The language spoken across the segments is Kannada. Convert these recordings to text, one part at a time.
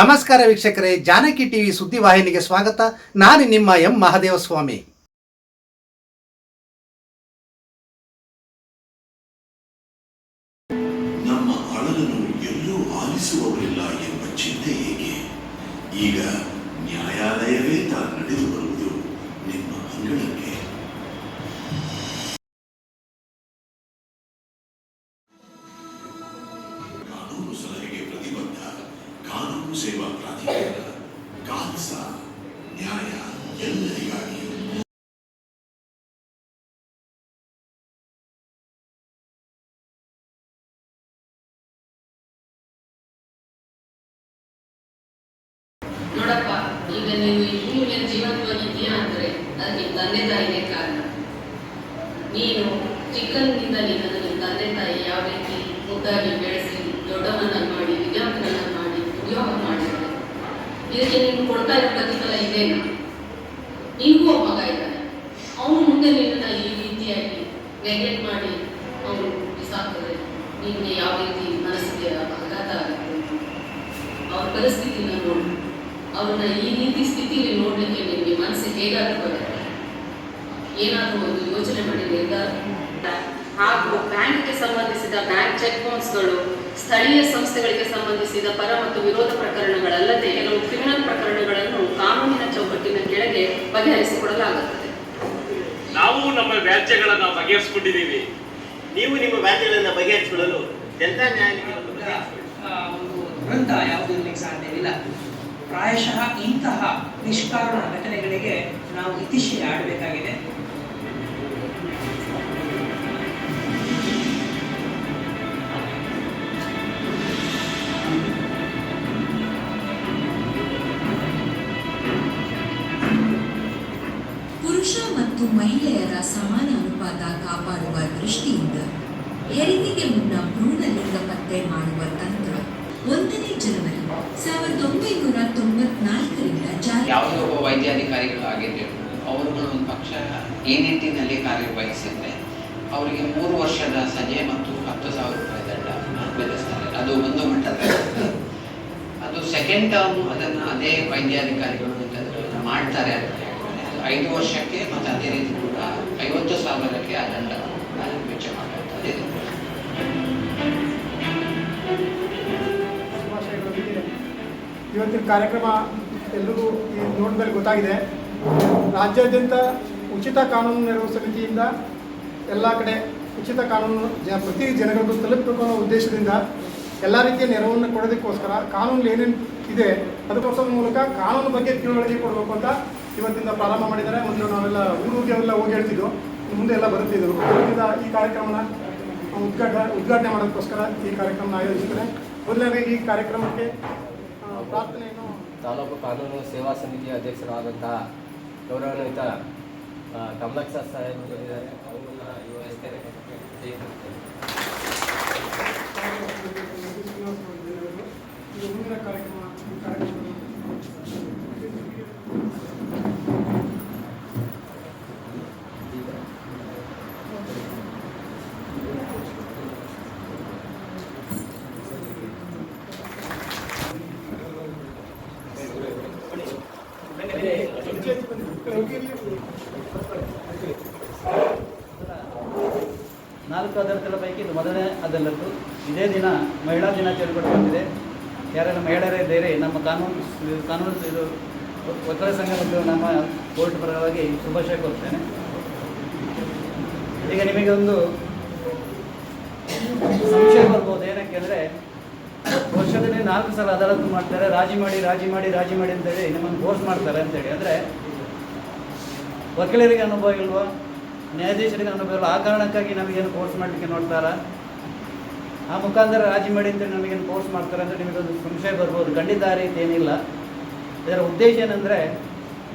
ನಮಸ್ಕಾರ ವೀಕ್ಷಕರೇ, ಜಾನಕಿ ಟಿವಿ ಸುದ್ದಿವಾಹಿನಿಗೆ ಸ್ವಾಗತ. ನಾನು ನಿಮ್ಮ ಎಂ ಮಹದೇವಸ್ವಾಮಿ. ನಮ್ಮ ಅಳಲನ್ನು ಎಲ್ಲೂ ಆಲಿಸುವವರಿಲ್ಲ ಎಂಬ ಚಿಂತೆ ಈಗ ನ್ಯಾಯಾಲಯವೇ ತಾನು ನಡೆದು ತಂದೆ ತಾಯಿಗೆ ಕಾರಣ. ನೀನು ಚಿಕ್ಕಂದಿನಿಂದ ನಿನ್ನನ್ನು ನಿನ್ನ ತಂದೆ ತಾಯಿ ಯಾವ ರೀತಿ ಮುದ್ದಾಗಿ ಬೆಳೆಸಿ ದೊಡ್ಡವನ್ನ ಮಾಡಿ ವಿದ್ಯಾರ್ಥಿಗಳನ್ನ ಮಾಡಿ, ಉದ್ಯೋಗ ಮಾಡಿದ್ದಾರೆ ಇದಕ್ಕೆ ನೀನು ಕೊಡ್ತಾ ಇರೋ ಪ್ರತಿಫಲ ಇದೇನಾ? ನಿನಗೂ ಒಬ್ಬ ಮಗ ಇದ್ದಾನೆ. ಅವನು ಮುಂದೆ ನಿನ್ನ ಈ ರೀತಿಯಾಗಿ ನೆಗ್ಲೆಕ್ಟ್ ಮಾಡಿ ಅವನು ಬಿಸಾಕ್ತದೆ. ನಿನಗೆ ಯಾವ ರೀತಿ ಮನಸ್ಸಿಗೆ ಆಘಾತ ಆಗುತ್ತೆ? ಅವ್ರ ಪರಿಸ್ಥಿತಿನ ನೋಡು. ಅವ್ರನ್ನ ಈ ರೀತಿ ಸ್ಥಿತಿಯಲ್ಲಿ ನೋಡಲಿಕ್ಕೆ ನಿಮಗೆ ಮನಸ್ಸಿಗೆ ಹೇಗಾಗ್ತದೆ? ಏನಾದರೂ ಒಂದು ಯೋಚನೆ ಮಾಡಿದೆ ನಿರ್ಧಾರ ಹಾಗೂ ಬ್ಯಾಂಕ್ಗೆ ಸಂಬಂಧಿಸಿದ ಬ್ಯಾಂಕ್ ಚೆಕ್ ಬೌನ್ಸ್ಗಳು ಸ್ಥಳೀಯ ಸಂಸ್ಥೆಗಳಿಗೆ ಸಂಬಂಧಿಸಿದ ಪರ ಮತ್ತು ವಿರೋಧ ಪ್ರಕರಣಗಳಲ್ಲದೆ ಕೆಲವು ಕ್ರಿಮಿನಲ್ ಪ್ರಕರಣಗಳನ್ನು ಕಾನೂನಿನ ಚೌಕಟ್ಟಿನ ಕೆಳಗೆ ಬಗೆಹರಿಸಿಕೊಡಲಾಗುತ್ತದೆ. ನಾವು ನಮ್ಮ ವ್ಯಾಜ್ಯಗಳನ್ನು ಬಗೆಹರಿಸಿಕೊಂಡಿದ್ದೀವಿ. ನೀವು ನಿಮ್ಮ ವ್ಯಾಜ್ಯಗಳನ್ನು ಬಗೆಹರಿಸಿಕೊಳ್ಳಲು ಜನತಾ ನ್ಯಾಯಾಲಯಕ್ಕೆ ಒಂದು ದುರಂತ ಯಾವುದು ಸಾಧ್ಯವಿಲ್ಲ ಪ್ರಾಯಶಃ ಇಂತಹ ನಿಷ್ಕಾರಣ ಘಟನೆಗಳಿಗೆ ನಾವು ಇತಿಶೀಲ ಆಡಬೇಕಾಗಿದೆ. ಕಾಪಾಡುವ ದೃಷ್ಟಿಯಿಂದ ಹೆರಿಗೆಗೆ ಮುನ್ನ ಭ್ರೂಣಲಿಂಗ ಪತ್ತೆ ಮಾಡುವ ತಂತ್ರ ಒಂದನೇ ಜನವರಿ ಸಾವಿರದ ಒಂಬೈನೂರ ತೊಂಬತ್ನಾಲ್ಕರಿಂದ ಜಾರಿ ಯಾವುದೋ ವೈದ್ಯಾಧಿಕಾರಿಗಳು ಆಗಿದ್ದರು ಅವರುಗಳು ಒಂದು ಪಕ್ಷ ಈ ನಿಟ್ಟಿನಲ್ಲಿ ಕಾರ್ಯನಿರ್ವಹಿಸಿದ್ರೆ ಅವರಿಗೆ ಮೂರು ವರ್ಷದ ಸಜೆ ಮತ್ತು ಹತ್ತು ಸಾವಿರ ರೂಪಾಯಿ ದಂಡ ವಿಧಿಸ್ತಾರೆ ಅದು ಒಂದು ಮಟ್ಟದ ಅದು ಸೆಕೆಂಡ್ ಟರ್ಮ್ ಅದನ್ನು ಅದೇ ವೈದ್ಯಾಧಿಕಾರಿಗಳು ಮಾಡ್ತಾರೆ ಅಂತ. ಐದು ವರ್ಷಕ್ಕೆ ಮತ್ತು ಅದೇ ರೀತಿ ಕೂಡ ಐವತ್ತು ಸಾವಿರಕ್ಕೆ ಆ ದಂಡವನ್ನು ವೆಚ್ಚ ಮಾಡುವಂಥದ್ದು ಇವತ್ತಿನ ಕಾರ್ಯಕ್ರಮ ಎಲ್ಲರೂ ಈ ನೋಟದಲ್ಲಿ ಗೊತ್ತಾಗಿದೆ. ರಾಜ್ಯಾದ್ಯಂತ ಉಚಿತ ಕಾನೂನು ನೆರವು ಸಮಿತಿಯಿಂದ ಎಲ್ಲ ಕಡೆ ಉಚಿತ ಕಾನೂನು ಜ, ಪ್ರತಿ ಜನಗಳಿಗೂ ತಲುಪಬೇಕು ಅನ್ನೋ ಉದ್ದೇಶದಿಂದ ಎಲ್ಲ ರೀತಿಯ ನೆರವನ್ನು ಕೊಡೋದಕ್ಕೋಸ್ಕರ ಕಾನೂನು ಏನೇನು ಇದೆ, ಅದಕ್ಕೋಸ್ಕರ ಮೂಲಕ ಕಾನೂನು ಬಗ್ಗೆ ತಿಳುವಳಿಕೆ ಕೊಡಬೇಕು ಅಂತ ಇವತ್ತಿಂದ ಪ್ರಾರಂಭ ಮಾಡಿದ್ದಾರೆ. ಮೊದಲು ನಾವೆಲ್ಲ ಊರಿಗೆ ಎಲ್ಲ ಹೋಗಿ ಹೇಳ್ತಿದ್ವು ಮುಂದೆ ಎಲ್ಲ ಬರುತ್ತಿದ್ದರು ಇವತ್ತಿಂದ ಈ ಕಾರ್ಯಕ್ರಮನ ಉದ್ಘಾಟನೆ ಉದ್ಘಾಟನೆ ಮಾಡೋದಕ್ಕೋಸ್ಕರ ಈ ಕಾರ್ಯಕ್ರಮನ ಆಯೋಜಿಸಿದ್ದಾರೆ ಮೊದಲನೇ ಈ ಕಾರ್ಯಕ್ರಮಕ್ಕೆ ಪ್ರಾರ್ಥನೆಯನ್ನು ತಾಲೂಕು ಕಾನೂನು ಸೇವಾ ಸಮಿತಿಯ ಅಧ್ಯಕ್ಷರಾದಂತಹ ಗೌರವಾನ್ವಿತ ಕಮಲಕ್ಷ ಸಾಹೇಬ್ ಮುಂದಿನ ಕಾರ್ಯಕ್ರಮ ನಾಲ್ಕು ಅದರಗಳ ಪೈಕಿ ಇದು ಮೊದಲನೇ ಅದಲ್ಲದ್ದು. ಇದೇ ದಿನ ಮಹಿಳಾ ದಿನಾಚರಣೆ ಕೂಡ ಬಂದಿದೆ. ಯಾರೆಲ್ಲ ಮಹಿಳೆಯರೇ ಬೇರೆ ನಮ್ಮ ಕಾನೂನು ಕಾನೂನು ಇದು ಒಕ್ಕಲ ಸಂಘ ನಮ್ಮ ಕೋರ್ಟ್ ಪರವಾಗಿ ಶುಭಾಶಯ ಕೋರ್ತೇನೆ ಈಗ ನಿಮಗೆ ಒಂದು ಸಂಶಯ ಬರ್ಬೋದು. ಏನಕ್ಕೆ ಅಂದರೆ ವರ್ಷದಲ್ಲಿ ನಾಲ್ಕು ಸಲ ಅದಾಲತ್ತು ಮಾಡ್ತಾರೆ. ರಾಜಿ ಮಾಡಿ ರಾಜಿ ಮಾಡಿ ರಾಜಿ ಮಾಡಿ ಅಂತೇಳಿ ನಿಮ್ಮನ್ನು ಫೋರ್ಸ್ ಮಾಡ್ತಾರೆ ಅಂತೇಳಿ ಅಂದರೆ ವಕೀಲರಿಗೆ ಅನುಭವ ಇಲ್ವಾ? ನ್ಯಾಯಾಧೀಶರಿಗೆ ಅನುಭವ ಇಲ್ಲ ಆ ಕಾರಣಕ್ಕಾಗಿ ನಮಗೇನು ಫೋರ್ಸ್ ಮಾಡಲಿಕ್ಕೆ ನೋಡ್ತಾರಾ? ಆ ಮುಖಾಂತರ ರಾಜಿ ಮಾಡಿ ಅಂತ ನಮಗೇನು ಫೋರ್ಸ್ ಮಾಡ್ತಾರೆ ಅಂದರೆ ಒಂದು ಸಂಶಯ ಬರ್ಬೋದು. ಖಂಡಿತ ಆ ರೀತಿ ಏನಿಲ್ಲ. ಇದರ ಉದ್ದೇಶ ಏನಂದರೆ,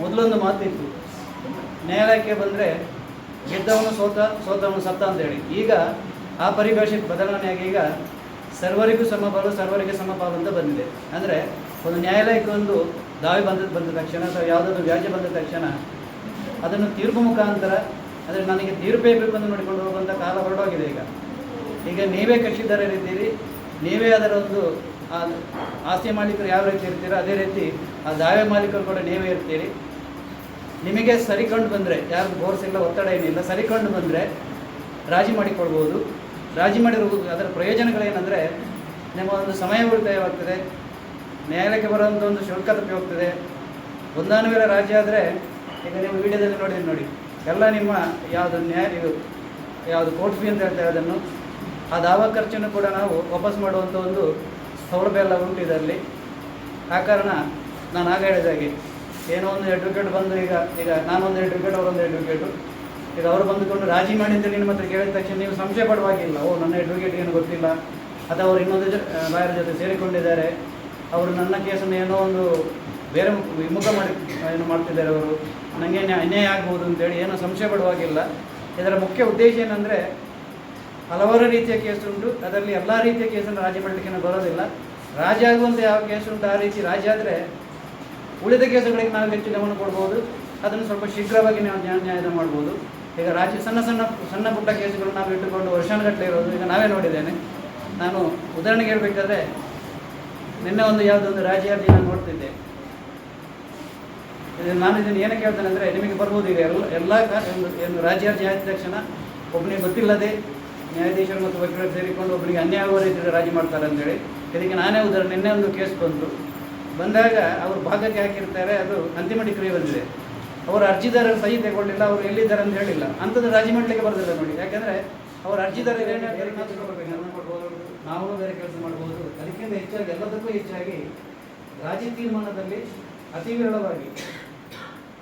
ಮೊದಲೊಂದು ಮಾತಿತ್ತು. ನ್ಯಾಯಾಲಯಕ್ಕೆ ಬಂದರೆ ಗೆದ್ದವನು ಸೋತ, ಸೋತವನು ಸತ್ತ ಅಂತ ಹೇಳಿ. ಈಗ ಆ ಪರಿಭಾಷೆ ಬದಲಾವಣೆಯಾಗಿ ಈಗ ಸರ್ವರಿಗೂ ಸಮಪಾಲು ಸರ್ವರಿಗೆ ಸಮಪಾಲು ಅಂತ ಬಂದಿದೆ. ಅಂದರೆ ಒಂದು ನ್ಯಾಯಾಲಯಕ್ಕೆ ಒಂದು ದಾವೆ ಬಂದ ಬಂದ ತಕ್ಷಣ ಅಥವಾ ಯಾವುದಾದ್ರು ವ್ಯಾಜ್ಯ ಬಂದ ತಕ್ಷಣ ಅದನ್ನು ತೀರ್ಪು ಮುಖಾಂತರ ಅಂದರೆ ನನಗೆ ತೀರ್ಪೇ ಬೇಕು ಅಂತ ನೋಡಿಕೊಂಡು ಹೋಗುವಂಥ ಕಾಲ ಹೊರಡೋಗಿದೆ ಈಗ. ಈಗ ನೀವೇ ಕೃಷಿದಾರರಿದ್ದೀರಿ ನೀವೇ ಅದರ ಒಂದು ಆಸ್ತಿ ಮಾಲೀಕರು ಯಾವ ರೀತಿ ಇರ್ತೀರೋ ಅದೇ ರೀತಿ ಆ ದಾವೆ ಮಾಲೀಕರು ಕೂಡ ನೀವೇ ಇರ್ತೀರಿ. ನಿಮಗೆ ಸರಿಕೊಂಡು ಬಂದರೆ ಯಾರು ಬೋರ್ಸ್ ಇಲ್ಲ ಒತ್ತಡ ಏನಿಲ್ಲ, ಸರಿಕೊಂಡು ಬಂದರೆ ರಾಜಿ ಮಾಡಿಕೊಳ್ಬೋದು. ರಾಜಿ ಮಾಡಿರೋ ಅದರ ಪ್ರಯೋಜನಗಳೇನೆಂದರೆ, ನಿಮ್ಮ ಒಂದು ಸಮಯ ಉಳಿತಾಯವಾಗ್ತದೆ, ನ್ಯಾಯಾಲಯಕ್ಕೆ ಬರುವಂಥ ಒಂದು ಶುಲ್ಕ ತಪ್ಪಿ ಹೋಗ್ತದೆ. ಒಂದಾನು ವೇಳೆ ರಾಜ್ಯ ಆದರೆ, ಈಗ ನೀವು ವಿಡಿಯೋದಲ್ಲಿ ನೋಡಿದ್ರೆ ನೋಡಿ, ಎಲ್ಲ ನಿಮ್ಮ ಯಾವುದು ನ್ಯಾಯ, ಇದು ಯಾವುದು ಕೋರ್ಟ್ ಫೀ ಅಂತ ಹೇಳ್ತೇವೆ ಅದನ್ನು. ಆ ದಾವಾ ಖರ್ಚನ್ನು ಕೂಡ ನಾವು ವಾಪಸ್ ಮಾಡುವಂಥ ಒಂದು ಸೌಲಭ್ಯ ಎಲ್ಲ ಉಂಟು ಇದರಲ್ಲಿ. ಆ ಕಾರಣ ನಾನು ಆಗ ಹೇಳಿದಾಗೆ ಏನೋ ಒಂದು ಅಡ್ವೊಕೇಟ್ ಬಂದು ಈಗ ಈಗ ನಾನೊಂದು ಅಡ್ವೊಕೇಟ್ ಅವರೊಂದು ಅಡ್ವೊಕೇಟು ಈಗ ಅವರು ಬಂದುಕೊಂಡು ರಾಜಿ ಮಾಡಿ ಅಂತ ನಿಮ್ಮ ಹತ್ರ ಕೇಳಿದ ತಕ್ಷಣ ನೀವು ಸಂಶಯ ಪಡುವಾಗಿಲ್ಲ. ಓ, ನನ್ನ ಅಡ್ವೊಕೇಟ್ ಏನು ಗೊತ್ತಿಲ್ಲ. ಅಥವಾ ಅವರು ಇನ್ನೊಂದು ಬಾಯರ ಜೊತೆ ಸೇರಿಕೊಂಡಿದ್ದಾರೆ. ಅವರು ನನ್ನ ಕೇಸನ್ನು ಏನೋ ಒಂದು ಬೇರೆ ಮುಖ- ವಿಮುಖ ಮಾಡಿ, ಏನು ಮಾಡ್ತಿದ್ದಾರೆ ಅವರು. ನನಗೆ ನ್ಯಾ- ಅನ್ಯಾಯ ಆಗ್ಬೋದು ಅಂತೇಳಿ ಏನೋ ಸಂಶಯ ಪಡುವಾಗಿಲ್ಲ. ಇದರ ಮುಖ್ಯ ಉದ್ದೇಶ ಏನಂದರೆ ಹಲವಾರು ರೀತಿಯ ಕೇಸುಂಟು ಅದರಲ್ಲಿ ಎಲ್ಲ ರೀತಿಯ ಕೇಸನ್ನು ರಾಜಿ ಮಾಡಲಿಕ್ಕೆ ಬರೋದಿಲ್ಲ. ರಾಜಿ ಆಗುವಂತೆ ಯಾವ ಕೇಸುಂಟು ಆ ರೀತಿ ರಾಜಿ ಆದರೆ ಉಳಿದ ಕೇಸುಗಳಿಗೆ ನಾವು ಹೆಚ್ಚು ಗಮನ ಕೊಡ್ಬೋದು. ಅದನ್ನು ಸ್ವಲ್ಪ ಶೀಘ್ರವಾಗಿ ನಾವು ನ್ಯಾಯ ಮಾಡ್ಬೋದು. ಈಗ ರಾಜ್ಯ ಸಣ್ಣ ಸಣ್ಣ ಸಣ್ಣ ಪುಟ್ಟ ಕೇಸುಗಳನ್ನು ನಾವು ಇಟ್ಟುಕೊಂಡು ವರ್ಷಾನುಗಟ್ಟಲೆ ಇರೋದು ಈಗ ನಾವೇ ನೋಡಿದ್ದೇನೆ. ನಾನು ಉದಾಹರಣೆಗೆ ಹೇಳಬೇಕಾದ್ರೆ, ನಿನ್ನೆ ಒಂದು ಯಾವುದೊಂದು ರಾಜ್ಯ ಅರ್ಜಿ ನಾನು ನೋಡ್ತಿದ್ದೆ. ನಾನು ಇದನ್ನು ಏನಕ್ಕೆ ಹೇಳ್ತೇನೆ ಅಂದರೆ ನಿಮಗೆ ಬರ್ಬೋದು ಈಗ ಎಲ್ಲ ಎಲ್ಲ ಒಂದು ರಾಜ್ಯ ಅರ್ಜಿ ಆದ ತಕ್ಷಣ ಒಬ್ಬನಿಗೆ ಗೊತ್ತಿಲ್ಲದೆ ನ್ಯಾಯಾಧೀಶರು ಮತ್ತು ವಕೀಲರು ಸೇರಿಕೊಂಡು ಒಬ್ಬರಿಗೆ ಅನ್ಯಾಯ ಆಗುವ ರೀತಿಯಲ್ಲಿ ರಾಜಿ ಮಾಡ್ತಾರೆ ಅಂತೇಳಿ. ಇದಕ್ಕೆ ನಾನೇ ಉದಾಹರಣೆ. ನಿನ್ನೆ ಒಂದು ಕೇಸ್ ಬಂತು. ಬಂದಾಗ ಅವರು ಭಾಗಕ್ಕೆ ಹಾಕಿರ್ತಾರೆ. ಅದು ಅಂತಿಮ ಡಿಗ್ರಿ ಬಂದಿದೆ. ಅವರು ಅರ್ಜಿದಾರರು ಸಹಿ ತಗೊಳ್ಳಿಲ್ಲ ಅವರು ಎಲ್ಲಿದ್ದಾರೆ ಅಂತ ಹೇಳಿಲ್ಲ. ಅಂಥದ್ದು ರಾಜಿ ಮಾಡಲಿಕ್ಕೆ ಬರೋದಿಲ್ಲ ನೋಡಿ. ಯಾಕೆಂದರೆ ಅವ್ರ ಅರ್ಜಿದಾರ ಏನು ಬೇರೆ ಮಾಡ್ಬೋದು. ನಾವು ಬೇರೆ ಕೆಲಸ ಮಾಡ್ಬೋದು. ಅದಕ್ಕಿಂತ ಹೆಚ್ಚಾಗಿ, ಎಲ್ಲದಕ್ಕೂ ಹೆಚ್ಚಾಗಿ ರಾಜಿ ತೀರ್ಮಾನದಲ್ಲಿ ಅತಿ ವಿರಳವಾಗಿ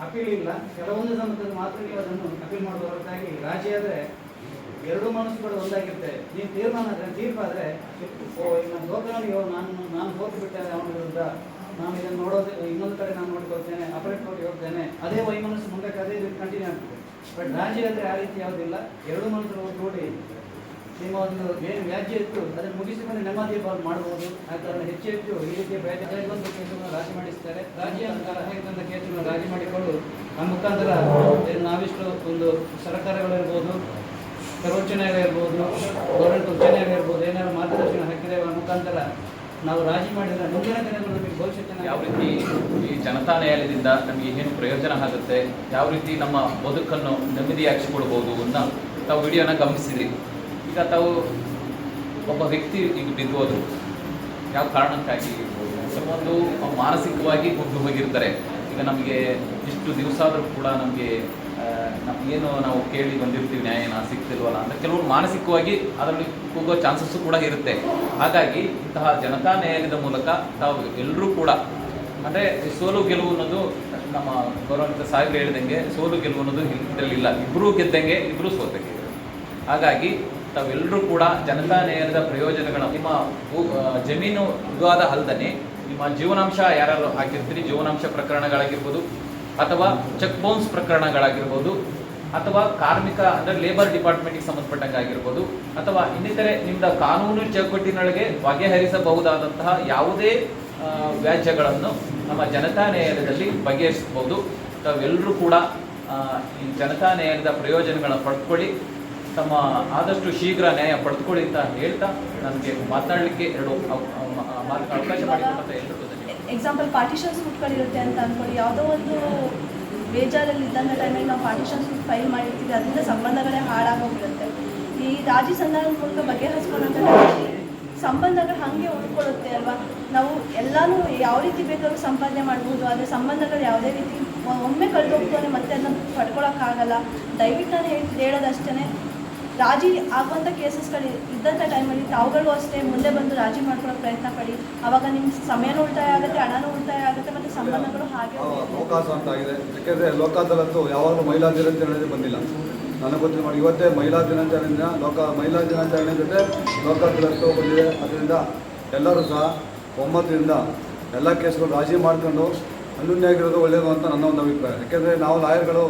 ಅಪೀಲ್ ಇಲ್ಲ. ಕೆಲವೊಂದು ಸಂದರ್ಭದಲ್ಲಿ ಮಾತ್ರ ಅದನ್ನು ಅಪೀಲ್ ಮಾಡುವ ಹೊರತಾಗಿ ರಾಜಿ ಆದರೆ ಎರಡು ಮನಸ್ಸುಗಳು ಒಂದಾಗಿರ್ತವೆ ನೀವು ತೀರ್ಮಾನ ತೀರ್ಪಾದರೆ ಓ, ಈಗ ನಾನು ಓ ನಾನು ನಾನು ಹೋಗ್ಬಿಟ್ಟೆ ಬಿಟ್ಟೆ ಅವನ ವಿರುದ್ಧ. ನಾನು ಇದನ್ನು ನೋಡೋದು, ಇನ್ನೊಂದು ಕಡೆ ನಾನು ನೋಡ್ಕೊಳ್ತೇನೆ, ಅಪರೇಟ್ ಮಾಡಿ ಹೋಗ್ತೇನೆ ಅದೇ ವೈಮನಸ್ಸು ಮುಂದೆ ಅದೇ ಇದು ಕಂಟಿನ್ಯೂ ಆಗ್ತದೆ. ಬಟ್ ರಾಜಿ ಆದರೆ ಆ ರೀತಿ ಯಾವುದಿಲ್ಲ. ಎರಡು ಮನಸ್ಸುಗಳು ನೋಡಿ ನಿಮ್ಮ ಒಂದು ಏನು ವ್ಯಾಜ್ಯ ಇತ್ತು. ಅದನ್ನು ಮುಗಿಸಿಕೊಂಡು ನೆಮ್ಮದಿ ಬಾಲ್ ಮಾಡಬಹುದು ಕಾರಣ ಹೆಚ್ಚು ಹೆಚ್ಚು ಈ ರೀತಿಯ ಬೇಕಾದ ಕೇಸನ್ನು ರಾಜಿ ಮಾಡಿಸ್ತಾರೆ. ರಾಜ್ಯ ಅಂತ ಕೇಸನ್ನು ರಾಜಿ ಮಾಡಿಕೊಂಡು ಆ ಮುಖಾಂತರ ನಾವಿಷ್ಟು ಒಂದು ಸರ್ಕಾರಗಳಿರ್ಬೋದು ಸರ್ವೋಚ್ಚ ನ್ಯಾಯಾಲಯ ಇರ್ಬೋದು ಗೌರ್ಮೆಂಟ್ ಉಚ್ಚ ನ್ಯಾಯಾಲಯ ಇರ್ಬೋದು, ಏನಾದ್ರು ಮಾರ್ಗದರ್ಶನ ಹಾಕಿದೆ ಆ ಮುಖಾಂತರ ನಾವು ರಾಜಿ ಮಾಡಿದ ಮುಂದಿನ ದಿನಗಳು ನಮಗೆ ಚೆನ್ನಾಗಿ ಯಾವ ರೀತಿ ಈ ಜನತಾ ನ್ಯಾಯಾಲಯದಿಂದ ನಮಗೆ ಏನು ಪ್ರಯೋಜನ ಆಗುತ್ತೆ, ಯಾವ ರೀತಿ ನಮ್ಮ ಬದುಕನ್ನು ನೆಮ್ಮದಿಯಾಗಿಸಿಕೊಳ್ಬೋದು ಅಂತ ತಾವು ವಿಡಿಯೋನ ಗಮನಿಸಿದ್ರಿ. ಈಗ ತಾವು ಒಬ್ಬ ವ್ಯಕ್ತಿ ಈಗ ಹೋದ್ರು. ಯಾವ ಕಾರಣಕ್ಕಾಗಿ ಒಂದು ಮಾನಸಿಕವಾಗಿ ಹೋಗಿ ಹೋಗಿರ್ತಾರೆ. ಈಗ ನಮಗೆ ಇಷ್ಟು ದಿವಸ ಆದರೂ ಕೂಡ ನಮಗೆ ನಮಗೇನು ನಾವು ಕೇಳಿ ಬಂದಿರ್ತೀವಿ ನ್ಯಾಯನ ಸಿಗ್ತಿಲ್ವಲ್ಲ ಅಂತ. ಕೆಲವರು ಮಾನಸಿಕವಾಗಿ ಅದರಲ್ಲಿ ಕೂಗೋ ಚಾನ್ಸಸ್ಸು ಕೂಡ ಇರುತ್ತೆ. ಹಾಗಾಗಿ ಇಂತಹ ಜನತಾ ನ್ಯಾಯಾಲಯದ ಮೂಲಕ ತಾವು ಎಲ್ಲರೂ ಕೂಡ, ಅಂದರೆ ಸೋಲು ಗೆಲುವು ಅನ್ನೋದು ನಮ್ಮ ಗೌರವಾನ್ವಿತ ಸಾಹೇಬ್ರು ಹೇಳಿದಂಗೆ ಸೋಲು ಗೆಲುವು ಅನ್ನೋದು ಇದರಲ್ಲಿ ಇಲ್ಲ ಇಬ್ಬರೂ ಗೆದ್ದಂಗೆ ಇಬ್ಬರೂ ಸೋತಂಗೆ. ಹಾಗಾಗಿ ತಾವೆಲ್ಲರೂ ಕೂಡ ಜನತಾ ನ್ಯಾಯಾಲಯದ ಪ್ರಯೋಜನಗಳ, ನಿಮ್ಮ ಜಮೀನು ಜಮೀನು ವಿವಾದ ಅಲ್ಲದೆ ನಿಮ್ಮ ಜೀವನಾಂಶ ಯಾರು ಹಾಕಿರ್ತೀರಿ, ಜೀವನಾಂಶ ಪ್ರಕರಣಗಳಾಗಿರ್ಬೋದು ಅಥವಾ ಚೆಕ್ ಬೌನ್ಸ್ ಪ್ರಕರಣಗಳಾಗಿರ್ಬೋದು, ಅಥವಾ ಕಾರ್ಮಿಕ ಅಂದರೆ ಲೇಬರ್ ಡಿಪಾರ್ಟ್ಮೆಂಟ್ಗೆ ಸಂಬಂಧಪಟ್ಟಂಗೆ ಆಗಿರ್ಬೋದು ಅಥವಾ ಇನ್ನಿತರೆ ನಿಮ್ದ ಕಾನೂನು ಚೌಕಟ್ಟಿನೊಳಗೆ ಬಗೆಹರಿಸಬಹುದಾದಂತಹ ಯಾವುದೇ ವ್ಯಾಜ್ಯಗಳನ್ನು ನಮ್ಮ ಜನತಾ ನ್ಯಾಯಾಲಯದಲ್ಲಿ ಬಗೆಹರಿಸಬಹುದು. ತಾವೆಲ್ಲರೂ ಕೂಡ ಈ ಜನತಾ ನ್ಯಾಯಾಲಯದ ಪ್ರಯೋಜನಗಳನ್ನು ಪಡ್ಕೊಳ್ಳಿ. ತಮ್ಮ ಆದಷ್ಟು ಶೀಘ್ರ ನ್ಯಾಯ ಪಡೆದುಕೊಳ್ಳಿ ಅಂತ ಹೇಳ್ತಾ ನನಗೆ ಮಾತನಾಡಲಿಕ್ಕೆ ಎರಡು ಅವಕಾಶ ಮಾಡಿಕೊಟ್ಟಂತ ಧನ್ಯವಾದ ಎಕ್ಸಾಂಪಲ್ ಪಾರ್ಟಿಷನ್ಸ್ ಕುಟ್ಕೊಂಡಿರುತ್ತೆ ಅಂತ ಅಂದ್ಕೊಳ್ಳಿ ಯಾವುದೋ ಒಂದು ಬೇಜಾರಲ್ಲಿ ಇದ್ದಂಥ ಟೈಮಲ್ಲಿ ನಾವು ಪಾರ್ಟಿಷನ್ಸ್ ಫೈಲ್ ಮಾಡಿರ್ತೀವಿ ಅದರಿಂದ ಸಂಬಂಧಗಳೇ ಹಾಳಾಗೋಗಿರುತ್ತೆ ಈ ರಾಜಿ ಸಂಧಾನದ ಮೂಲಕ ಬಗೆಹರಿಸ್ಕೊಳ್ಳೋಂಥ ಟೈಮಲ್ಲಿ ಸಂಬಂಧಗಳು ಹಾಗೆ ಉಳ್ಕೊಳ್ಳುತ್ತೆ ಅಲ್ವಾ? ನಾವು ಎಲ್ಲನೂ ಯಾವ ರೀತಿ ಬೇಕಾದ್ರೂ ಸಂಪಾದನೆ ಮಾಡ್ಬೋದು, ಆದರೆ ಸಂಬಂಧಗಳು ಯಾವುದೇ ರೀತಿ ಒಮ್ಮೆ ಕಳೆದೋಗ್ತಾನೆ ಮತ್ತೆ ಅದನ್ನ ಪಡ್ಕೊಳಕ್ಕಾಗಲ್ಲ. ದಯವಿಟ್ಟು ನಾನು ಹೇಳಿ ಹೇಳೋದಷ್ಟೇ ರಾಜಿ ಆಗುವಂಥ ಕೇಸಸ್ಗಳು ಇದ್ದಂಥ ಟೈಮಲ್ಲಿ ತಾವುಗಳು ಅಷ್ಟೇ ಮುಂದೆ ಬಂದು ರಾಜಿ ಮಾಡ್ಕೊಳ್ಳೋ ಪ್ರಯತ್ನ ಪಡಿ. ಅವಾಗ ನಿಮ್ಮ ಸಮಯನೂ ಉಳಿತಾಯ ಆಗುತ್ತೆ, ಹಣನೂ ಉಳಿತಾಯ ಆಗುತ್ತೆ ಮತ್ತು ಸಂಬಂಧಗಳು ಹಾಗೆ. ಅವಕಾಶ ಅಂತ ಆಗಿದೆ. ಯಾಕೆಂದರೆ ಲೋಕಾದಲ್ಲಂತೂ ಯಾವಾಗಲೂ ಮಹಿಳಾ ದಿನಾಚರಣೆ ಬಂದಿಲ್ಲ. ನನಗೆ ಗೊತ್ತಿಲ್ಲ ಮಾಡಿ ಇವತ್ತೇ ಮಹಿಳಾ ದಿನಾಚರಣೆಯಿಂದ ಲೋಕ, ಮಹಿಳಾ ದಿನಾಚರಣೆ ಜೊತೆ ಲೋಕಾದಾಲತ್ತು ಬಂದಿದೆ. ಅದರಿಂದ ಎಲ್ಲರೂ ಸಹ ಒಮ್ಮತದಿಂದ ಎಲ್ಲ ಕೇಸ್ಗಳು ರಾಜಿ ಮಾಡ್ಕೊಂಡು ಅನ್ಯೂನ್ಯಾಗಿರೋದು ಒಳ್ಳೆಯದು ಅಂತ ನನ್ನ ಒಂದು ಅಭಿಪ್ರಾಯ. ಯಾಕೆಂದರೆ ನಾವು ಲಾಯರ್ಗಳು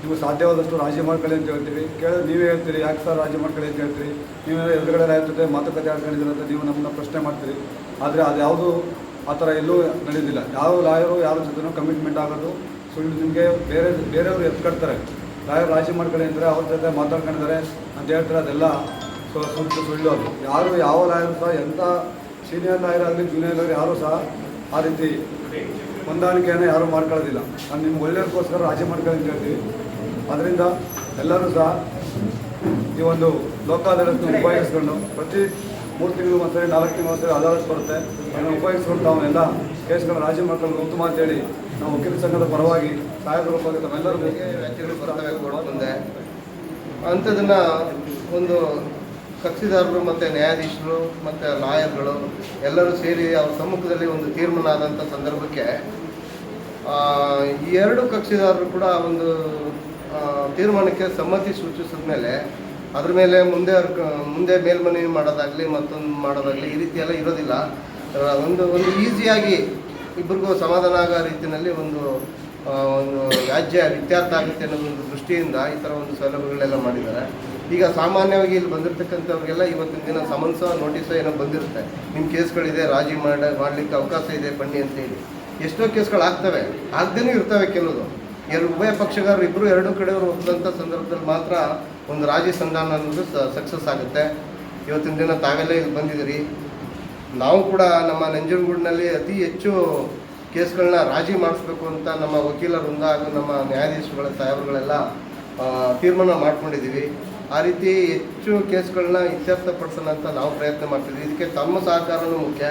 ನೀವು ಸಾಧ್ಯವಾದಷ್ಟು ರಾಜಿ ಮಾಡ್ಕೊಳ್ಳಿ ಅಂತ ಹೇಳ್ತೀವಿ. ಕೇಳಿದ್ರೆ ನೀವೇ ಹೇಳ್ತೀರಿ, ಯಾಕೆ ಸರ್ ರಾಜಿ ಮಾಡ್ಕೊಳ್ಳಿ ಅಂತ ಹೇಳ್ತೀರಿ? ನೀವು ಎದುರುಗಡೆ ಜೊತೆ ಮಾತುಕತೆ ಆಡ್ಕೊಂಡಿದ್ದೀರ ಅಂತ ನೀವು ನಮ್ಮನ್ನ ಪ್ರಶ್ನೆ ಮಾಡ್ತೀರಿ. ಆದರೆ ಅದು ಯಾವುದು ಆ ಥರ ಎಲ್ಲೂ ನಡೆಯೋದಿಲ್ಲ ಯಾವ ಲಾಯರು, ಯಾರ ಜೊತೆನೂ ಕಮಿಟ್ಮೆಂಟ್ ಆಗೋದು ಸುಳ್ಳು ನಿಮಗೆ ಬೇರೆ, ಬೇರೆಯವರು ಎತ್ಕೊಡ್ತಾರೆ. ಲಾಯರ್ ರಾಜಿ ಮಾಡ್ಕೊಳ್ಳಿ ಅಂದರೆ ಅವ್ರ ಜೊತೆ ಮಾತಾಡ್ಕೊಂಡಿದ್ದಾರೆ ಅಂತ ಹೇಳ್ತಾರೆ, ಅದೆಲ್ಲ ಸೊ ಸುಳ್ಳು ಸುಳ್ಳು ಅದು. ಯಾರು ಯಾವ ಲಾಯರ್ ಸಹ, ಎಂಥ ಸೀನಿಯರ್ ಲಾಯರ್ ಆಗಲಿ ಜೂನಿಯರ್ ಲಾಯರ್ ಯಾರು ಸಹ ಆ ರೀತಿ ಹೊಂದಾಣಿಕೆಯನ್ನು ಯಾರೂ ಮಾಡ್ಕೊಳ್ಳೋದಿಲ್ಲ. ನಾನು ನಿಮ್ಗೆ ಒಳ್ಳೆಯದಕ್ಕೋಸ್ಕರ ರಾಜಿ ಮಾಡ್ಕೊಳ್ಳಿ ಅಂತ ಹೇಳ್ತೀವಿ. ಅದರಿಂದ ಎಲ್ಲರೂ ಸಹ ಈ ಒಂದು ಲೋಕ ಅದಾಲತ್ನ ಉಪಯೋಗಿಸ್ಕೊಂಡು ಪ್ರತಿ ಮೂರು ತಿಂಗಳು ಒಂದ್ಸರಿ ನಾಲ್ಕು ತಿಂಗಳು ಒಂದ್ಸರಿ ಅದಾಲತ್ ಬರುತ್ತೆ ಅದನ್ನು ಉಪಯೋಗಿಸ್ಕೊಂಡು ತಾವು ಎಲ್ಲ ಕೇಸ್ಗಳನ್ನ ರಾಜಿ ಮಾಡ್ಕೊಂಡು ಉತ್ತಮ ಅಂತೇಳಿ ನಾವು ವಕೀಲ ಸಂಘದ ಪರವಾಗಿ ಸಹಾಯದ ರೂಪವಾಗಿ ತಮ್ಮೆಲ್ಲರೂ ವ್ಯಕ್ತಿಗಳು ಬರ್ತವೆ ಮುಂದೆ ಅಂಥದನ್ನು ಒಂದು ಕಕ್ಷಿದಾರರು ಮತ್ತು ನ್ಯಾಯಾಧೀಶರು ಮತ್ತು ಲಾಯರ್ಗಳು ಎಲ್ಲರೂ ಸೇರಿ ಅವ್ರ ಸಮ್ಮುಖದಲ್ಲಿ ಒಂದು ತೀರ್ಮಾನ ಆದಂಥ ಸಂದರ್ಭಕ್ಕೆ ಈ ಎರಡು ಕಕ್ಷಿದಾರರು ಕೂಡ ಒಂದು ತೀರ್ಮಾನಕ್ಕೆ ಸಮ್ಮತಿ ಸೂಚಿಸಿದ ಮೇಲೆ ಅದ್ರ ಮೇಲೆ ಮುಂದೆ ಅವ್ರ ಮುಂದೆ ಮೇಲ್ಮನವಿ ಮಾಡೋದಾಗಲಿ, ಮತ್ತೊಂದು ಮಾಡೋದಾಗಲಿ ಈ ರೀತಿ ಎಲ್ಲ ಇರೋದಿಲ್ಲ. ಒಂದು ಒಂದು ಈಸಿಯಾಗಿ ಇಬ್ಬರಿಗೂ ಸಮಾಧಾನ ಆಗೋ ರೀತಿಯಲ್ಲಿ ಒಂದು ಒಂದು ವ್ಯಾಜ್ಯ ಇತ್ಯರ್ಥ ಆಗುತ್ತೆ ಅನ್ನೋ ಒಂದು ದೃಷ್ಟಿಯಿಂದ ಈ ಥರ ಒಂದು ಸೌಲಭ್ಯಗಳೆಲ್ಲ ಮಾಡಿದ್ದಾರೆ. ಈಗ ಸಾಮಾನ್ಯವಾಗಿ ಇಲ್ಲಿ ಬಂದಿರತಕ್ಕಂಥವ್ರಿಗೆಲ್ಲ ಇವತ್ತಿನ ದಿನ ಸಮನ್ಸ ನೋಟಿಸ್ ಏನೋ ಬಂದಿರುತ್ತೆ. ನಿಮ್ಮ ಕೇಸ್ಗಳಿದೆ, ರಾಜಿ ಮಾಡ, ಮಾಡಲಿಕ್ಕೆ ಅವಕಾಶ ಇದೆ, ಬನ್ನಿ ಅಂತ ಹೇಳಿ. ಎಷ್ಟೋ ಕೇಸ್ಗಳು ಆಗ್ತವೆ ಆಗದೇನೂ ಇರ್ತವೆ ಕೆಲವು ಎರಡು ಉಭಯ ಪಕ್ಷಗಾರರು ಇಬ್ಬರು ಎರಡೂ ಕಡೆಯವರು ಒಪ್ಪದಂಥ ಸಂದರ್ಭದಲ್ಲಿ ಮಾತ್ರ ಒಂದು ರಾಜಿ ಸಂಧಾನ ಅನ್ನೋದು ಸಕ್ಸಸ್ ಆಗುತ್ತೆ. ಇವತ್ತಿನ ದಿನ ತಾವೆಲ್ಲೇ ಇಲ್ಲಿ ಬಂದಿದ್ದೀರಿ. ನಾವು ಕೂಡ ನಮ್ಮ ನಂಜನಗೂಡಿನಲ್ಲಿ ಅತಿ ಹೆಚ್ಚು ಕೇಸ್ಗಳನ್ನ ರಾಜಿ ಮಾಡಿಸ್ಬೇಕು ಅಂತ ನಮ್ಮ ವಕೀಲ ವೃಂದ ಹಾಗೂ ನಮ್ಮ ನ್ಯಾಯಾಧೀಶಗಳ ಸಾಹೇಬರುಗಳೆಲ್ಲ ತೀರ್ಮಾನ ಮಾಡ್ಕೊಂಡಿದ್ದೀವಿ. ಆ ರೀತಿ ಹೆಚ್ಚು ಕೇಸ್ಗಳನ್ನ ಇತ್ಯರ್ಥಪಡಿಸೋಣ ಅಂತ ನಾವು ಪ್ರಯತ್ನ ಮಾಡ್ತಿದ್ವಿ ಇದಕ್ಕೆ ತಮ್ಮ ಸಹಕಾರನೂ ಮುಖ್ಯ.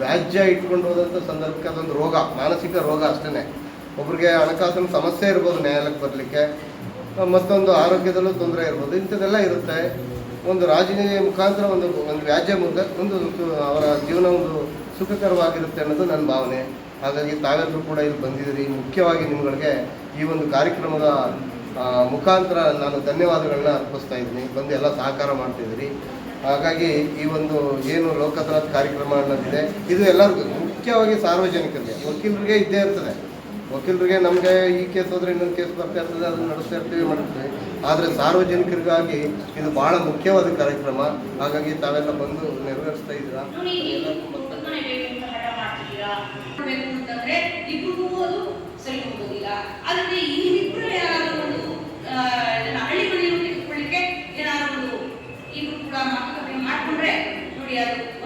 ವ್ಯಾಜ್ಯ ಇಟ್ಕೊಂಡು ಹೋದಂಥ ಸಂದರ್ಭಕ್ಕೆ ಅದೊಂದು ರೋಗ, ಮಾನಸಿಕ ರೋಗ ಅಷ್ಟೇ ಒಬ್ರಿಗೆ ಹಣಕಾಸಿನ ಸಮಸ್ಯೆ ಇರ್ಬೋದು ನ್ಯಾಯಾಲಯಕ್ಕೆ ಬರಲಿಕ್ಕೆ ಮತ್ತೊಂದು ಆರೋಗ್ಯದಲ್ಲೂ ತೊಂದರೆ ಇರ್ಬೋದು, ಇಂಥದ್ದೆಲ್ಲ ಇರುತ್ತೆ. ಒಂದು ರಾಜನೀಯ ಮುಖಾಂತರ ಒಂದು ಒಂದು ವ್ಯಾಜ್ಯ ಮುಖ, ಒಂದು ಅವರ ಜೀವನ ಒಂದು ಸುಖಕರವಾಗಿರುತ್ತೆ ಅನ್ನೋದು ನನ್ನ ಭಾವನೆ. ಹಾಗಾಗಿ ತಾವೆಲ್ಲರೂ ಕೂಡ ಇಲ್ಲಿ ಬಂದಿದ್ದೀರಿ. ಮುಖ್ಯವಾಗಿ ನಿಮ್ಗಳಿಗೆ ಈ ಒಂದು ಕಾರ್ಯಕ್ರಮದ ಮುಖಾಂತರ ನಾನು ಧನ್ಯವಾದಗಳನ್ನ ಅರ್ಪಿಸ್ತಾ ಇದ್ದೀನಿ. ಬಂದು ಎಲ್ಲ ಸಹಕಾರ ಮಾಡ್ತಿದ್ದೀರಿ. ಹಾಗಾಗಿ ಈ ಒಂದು ಏನು ಲೋಕದ ಕಾರ್ಯಕ್ರಮ ಅನ್ನೋದಿದೆ, ಇದು ಎಲ್ಲರಿಗೂ, ಮುಖ್ಯವಾಗಿ ಸಾರ್ವಜನಿಕರಿಗೆ, ವಕೀಲರಿಗೆ ಇದ್ದೇ ಇರ್ತದೆ. ವಕೀಲರಿಗೆ ನಮಗೆ ಈ ಕೇಸ್ ಹೋದರೆ ಇನ್ನೊಂದು ಕೇಸ್ ಬರ್ತಾ ಇರ್ತದೆ, ಅದನ್ನು ನಡೆಸ್ತಾ ಇರ್ತೀವಿ ಮಾಡ್ತೀವಿ ಆದರೆ ಸಾರ್ವಜನಿಕರಿಗಾಗಿ ಇದು ಬಹಳ ಮುಖ್ಯವಾದ ಕಾರ್ಯಕ್ರಮ. ಹಾಗಾಗಿ ತಾವೆಲ್ಲ ಬಂದು ನೆರವೇರಿಸ್ತಾ ಇದ್ದೀರಾ? ಮಾಡಿಕೊಂಡ್ರೆ, ನೋಡಿ ಅಂತಂದ್ರೆ